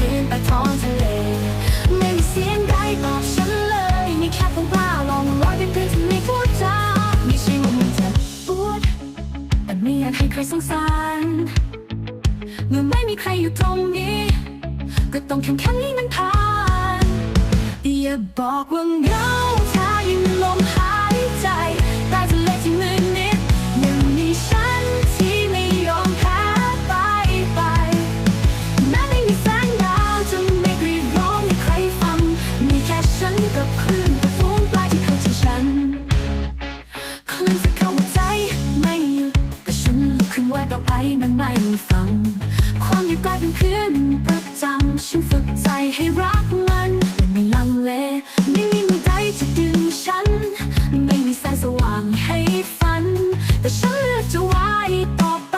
คืนไปท้องทะเล ไม่มีเสียงใดบอกฉันเลย มีแค่ผมกล้าลองรอยเป็นเพื่อนที่ไม่พูดจาไม่ใช่ว่ามันจะปวดแต่ไม่อยากให้ใครสงสารเมื่อไม่มีใครอยู่ตรงนี้ ก็ต้องเข้มแข็งให้มันผ่านอย่าบอกว่าเหงาถ้ายังลม กับคลื่นกับฟูงปลายที่เข้าใจฉันคลื่นจะเข้าหัวใจไม่หยุดแต่ฉันลุกขึ้นไหวต่อไปมันไม่ฟัง ความอยู่กลายเป็นเพื่อนประจำฉันฝึกใจให้รักมันไม่ลังเลไม่มีมือใดจะดึงฉัน ไม่มีแสงสว่างให้ฝัน แต่ฉันเลือกจะไหวต่อไป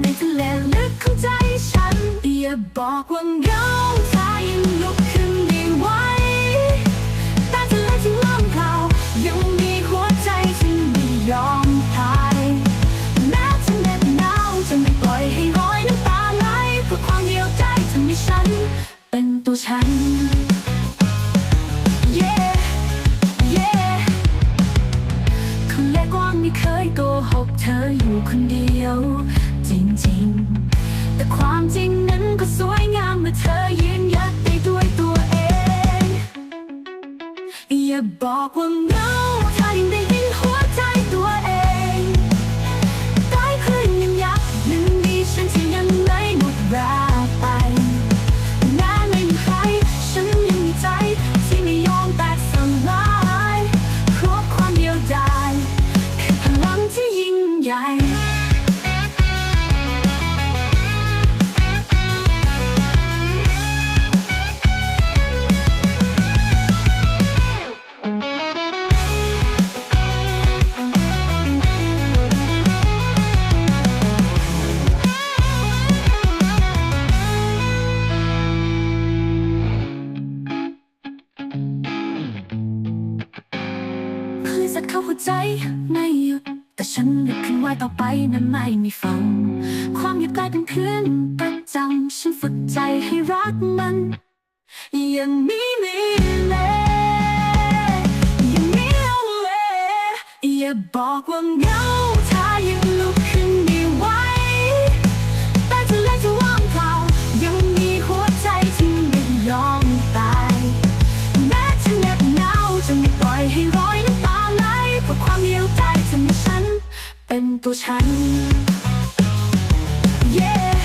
ในทะเลลึกของใจฉันอย่าบอกว่าเหงาถ้ายังลุกขึ้นไม่ไหว ตัวฉัน yeah yeah คนเล็กกว้างไม่เคยโกหกเธออยู่คนเดียว จริงๆ แต่ความจริงนั้นก็สวยงามเมื่อเธอยืนยัดได้ด้วยตัวเอง อย่าบอกว่าเงาถ้ายังได้ยินหัวใจตัวเอง ใหญ่คลื่นซัดเข้าหัวใจไม่หยุดแต่ฉันาต่อไปนั้นไม่มีฝัง ความหยุดกลายเป็นเพื่อนประจำฉันฝึกใจให้รักมัน ยังมีมีเลยยังมีเอาเลยอย่าบอกว่าเหงา เป็นตัวฉัน yeah!